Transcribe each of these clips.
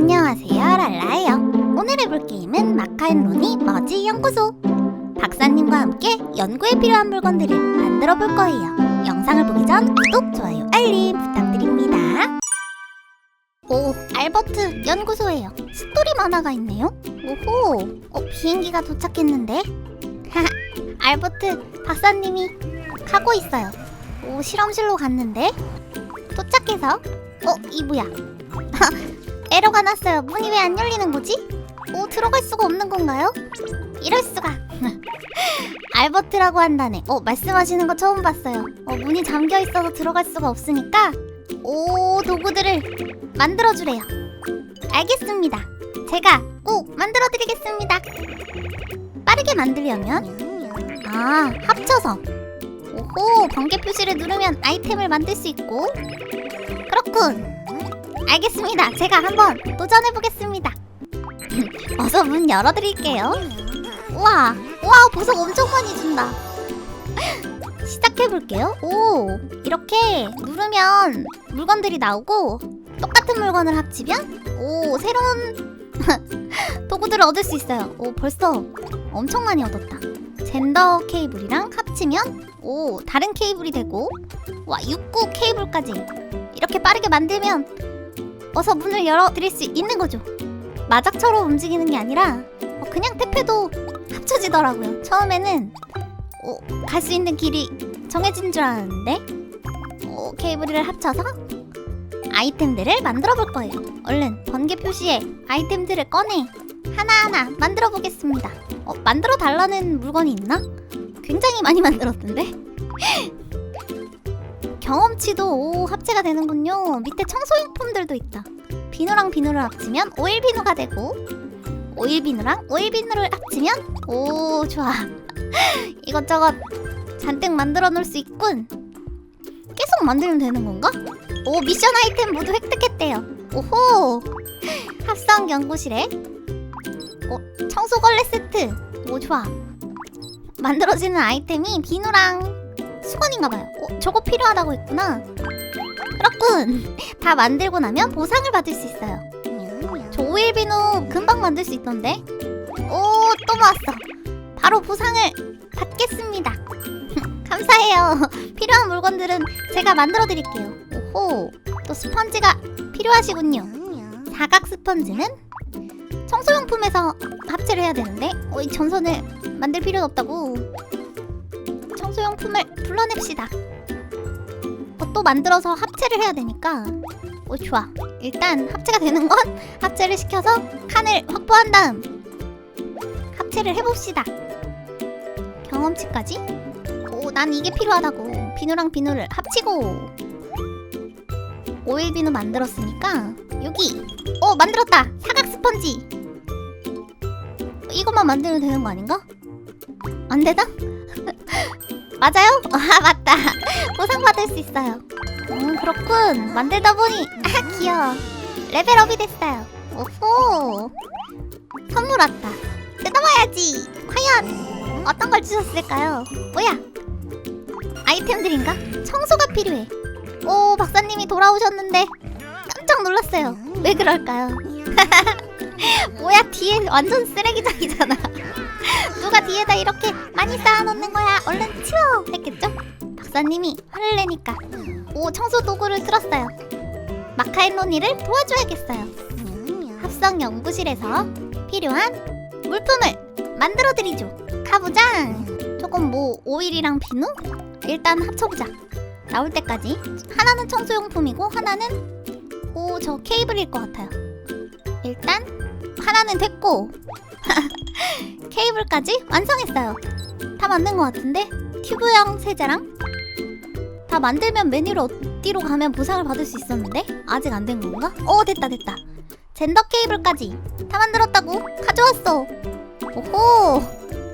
안녕하세요 랄라예요. 오늘 해볼 게임은 마카앤로니 머지 연구소. 박사님과 함께 연구에 필요한 물건들을 만들어 볼 거예요. 영상을 보기 전 구독, 좋아요, 알림 부탁드립니다. 오 알버트 연구소예요. 스토리 만화가 있네요. 오호 어, 비행기가 도착했는데? 알버트 박사님이 가고 있어요. 오 실험실로 갔는데? 도착해서? 어 이 뭐야 에러가 났어요. 문이 왜 안 열리는 거지? 오, 들어갈 수가 없는 건가요? 이럴 수가. 알버트라고 한다네. 어, 말씀하시는 거 처음 봤어요. 어, 문이 잠겨 있어서 들어갈 수가 없으니까 오, 도구들을 만들어 주래요. 알겠습니다. 제가 꼭 만들어 드리겠습니다. 빠르게 만들려면 아, 합쳐서 오호, 번개 표시를 누르면 아이템을 만들 수 있고 그렇군. 알겠습니다. 제가 한번 도전해 보겠습니다. 어서 문 열어드릴게요. 우와, 우와 보석 엄청 많이 준다. 시작해 볼게요. 오, 이렇게 누르면 물건들이 나오고 똑같은 물건을 합치면 오 새로운 도구들을 얻을 수 있어요. 오 벌써 엄청 많이 얻었다. 젠더 케이블이랑 합치면 오 다른 케이블이 되고 와69 케이블까지 이렇게 빠르게 만들면 어서 문을 열어드릴 수 있는 거죠. 마작처럼 움직이는 게 아니라 어, 그냥 태페도 합쳐지더라고요. 처음에는 어, 갈 수 있는 길이 정해진 줄 알았는데 어, 케이블을 합쳐서 아이템들을 만들어 볼 거예요. 얼른 번개 표시에 아이템들을 꺼내 하나하나 만들어 보겠습니다. 어, 만들어 달라는 물건이 있나? 굉장히 많이 만들었던데? 경험치도 오, 합체가 되는군요. 밑에 청소용품들도 있다. 비누랑 비누를 합치면 오일 비누가 되고 오일 비누랑 오일 비누를 합치면 오 좋아. 이것저것 잔뜩 만들어 놓을 수 있군. 계속 만들면 되는 건가? 오 미션 아이템 모두 획득했대요. 오호. 합성 연구실에 어 청소걸레 세트. 오 좋아. 만들어지는 아이템이 비누랑 수건인가봐요. 어, 저거 필요하다고 했구나. 그렇군. 다 만들고 나면 보상을 받을 수 있어요. 저 오일 비누 금방 만들 수 있던데. 오, 또 모았어. 바로 보상을 받겠습니다. 감사해요. 필요한 물건들은 제가 만들어 드릴게요. 오호, 또 스펀지가 필요하시군요. 사각 스펀지는 청소용품에서 합체를 해야 되는데, 어, 이 전선을 만들 필요는 없다고. 청소용품을 불러냅시다. 어, 또 만들어서 합체를 해야 되니까. 오 좋아. 일단 합체가 되는 건 합체를 시켜서 칸을 확보한 다음 합체를 해봅시다. 경험치까지. 오, 난 이게 필요하다고. 비누랑 비누를 합치고 오일 비누 만들었으니까 여기. 오 만들었다. 사각 스펀지. 이것만 만들면 되는 거 아닌가? 안 되나? 맞아요? 아 맞다. 보상 받을 수 있어요. 음 그렇군. 만들다 보니 아 귀여워. 레벨업이 됐어요. 오호. 선물 왔다. 뜯어봐야지. 과연 어떤 걸 주셨을까요? 뭐야? 아이템들인가? 청소가 필요해. 오 박사님이 돌아오셨는데 깜짝 놀랐어요. 왜 그럴까요? 뭐야 뒤에 완전 쓰레기장이잖아. 누가 뒤에다 이렇게 많이 쌓아놓는 거야 얼른? 박사님이 화를 내니까 오 청소 도구를 틀었어요. 마카앤로니를 도와줘야겠어요. 합성 연구실에서 필요한 물품을 만들어드리죠. 가보자 조금 뭐 오일이랑 비누? 일단 합쳐보자. 나올 때까지 하나는 청소용품이고 하나는 오 저 케이블일 것 같아요. 일단 하나는 됐고 케이블까지 완성했어요. 다 만든 것 같은데? 튜브형 세제랑 다 만들면 메뉴를 어디로 가면 보상을 받을 수 있었는데 아직 안 된 건가? 어 됐다 됐다. 젠더 케이블까지 다 만들었다고 가져왔어. 오호.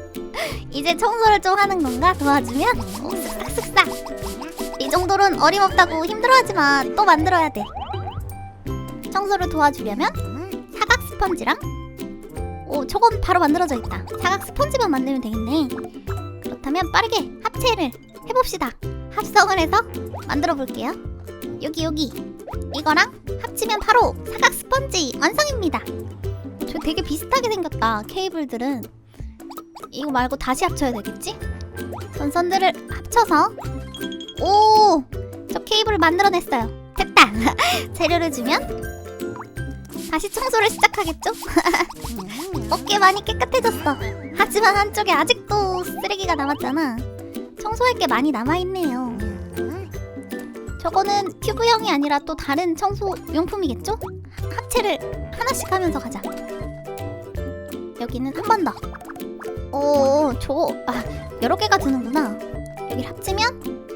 이제 청소를 좀 하는 건가 도와주면 오, 쓱싹쓱싹. 이 정도는 어림없다고 힘들어하지 마. 또 만들어야 돼. 청소를 도와주려면 사각 스펀지랑 오, 저건 바로 만들어져 있다. 사각 스펀지만 만들면 되겠네. 그렇다면 빠르게 합체를 해봅시다. 합성을 해서 만들어 볼게요. 여기 여기 이거랑 합 합치면 바로 사각 스펀지 완성입니다. 저 되게 비슷하게 생겼다. 케이블들은 이거 말고 다시 합쳐야 되겠지? 전선들을 합쳐서 오! 저 케이블을 만들어냈어요. 됐다. 재료를 주면 다시 청소를 시작하겠죠? 어깨 많이 깨끗해졌어. 하지만 한쪽에 아직도 쓰레기가 남았잖아. 청소할 게 많이 남아있네요. 저거는 큐브형이 아니라 또 다른 청소 용품이겠죠? 합체를 하나씩 하면서 가자. 여기는 한 번 더. 오, 저, 아, 여러 개가 드는구나. 여기 합치면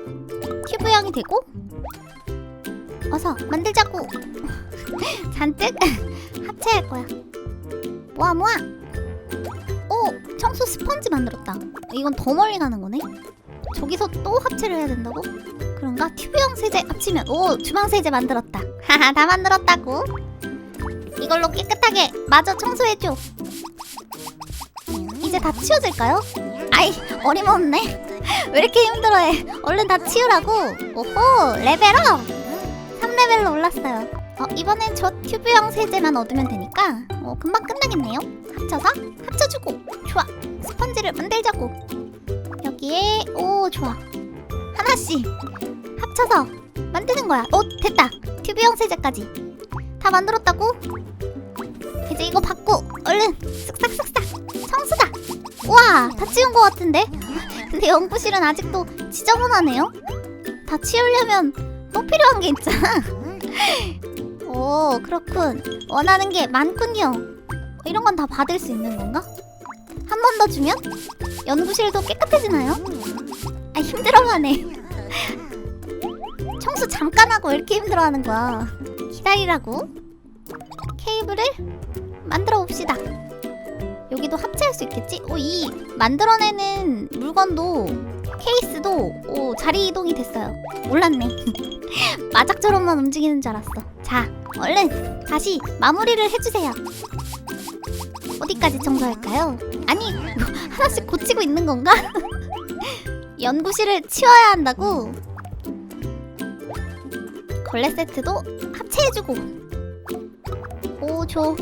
큐브형이 되고, 어서 만들자고. 잔뜩 합체할 거야. 모아 모아. 오, 청소 스펀지 만들었다. 이건 더 멀리 가는 거네. 저기서 또 합체를 해야 된다고? 그런가? 튜브형 세제 합치면 오 주방 세제 만들었다. 하하 다 만들었다고. 이걸로 깨끗하게 마저 청소해줘. 이제 다 치워질까요? 아이 어림없네. 왜 이렇게 힘들어해? 얼른 다 치우라고. 오호 레벨업. 3레벨로 올랐어요. 어, 이번엔 저 튜브형 세제만 얻으면 되니까 어, 금방 끝나겠네요. 합쳐서 합쳐주고 좋아. 스펀지를 만들자고. 여기에 오 좋아. 하나씩 합쳐서 만드는 거야. 오 됐다. 튜브 형 세제까지 다 만들었다고. 이제 이거 받고 얼른 쓱싹쓱싹 청소다. 와, 다 치운 것 같은데? 근데 연구실은 아직도 지저분하네요. 다 치우려면 또 필요한 게 있잖아. 오, 그렇군. 원하는 게 많군요. 이런 건 다 받을 수 있는 건가? 한번더 주면 연구실도 깨끗해지나요? 아, 힘들어하네. 청소 잠깐 하고 왜 이렇게 힘들어하는 거야? 기다리라고. 케이블을 만들어 봅시다. 여기도 합체할 수 있겠지? 오, 이 만들어내는 물건도 케이스도 오, 자리 이동이 됐어요. 몰랐네. 마작처럼만 움직이는 줄 알았어. 자, 얼른 다시 마무리를 해주세요. 어디까지 청소할까요? 아니, 이거 하나씩 고치고 있는 건가? 연구실을 치워야 한다고? 걸레 세트도 합체해주고. 오, 저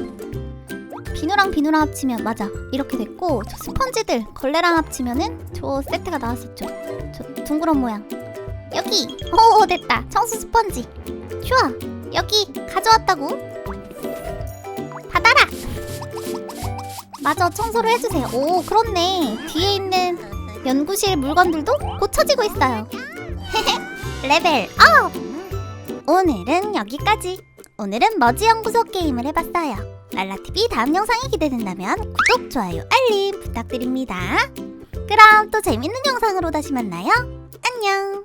비누랑 비누랑 합치면 맞아. 이렇게 됐고 저 스펀지들 걸레랑 합치면은 저 세트가 나왔었죠. 저 둥그런 모양. 여기! 오 됐다. 청소 스펀지. 좋아 여기 가져왔다고 맞아 청소를 해주세요 오 그렇네 뒤에 있는 연구실 물건들도 고쳐지고 있어요 레벨 업 오늘은 여기까지 오늘은 머지 연구소 게임을 해봤어요 랄라TV 다음 영상이 기대된다면 구독, 좋아요, 알림 부탁드립니다. 그럼 또 재밌는 영상으로 다시 만나요. 안녕!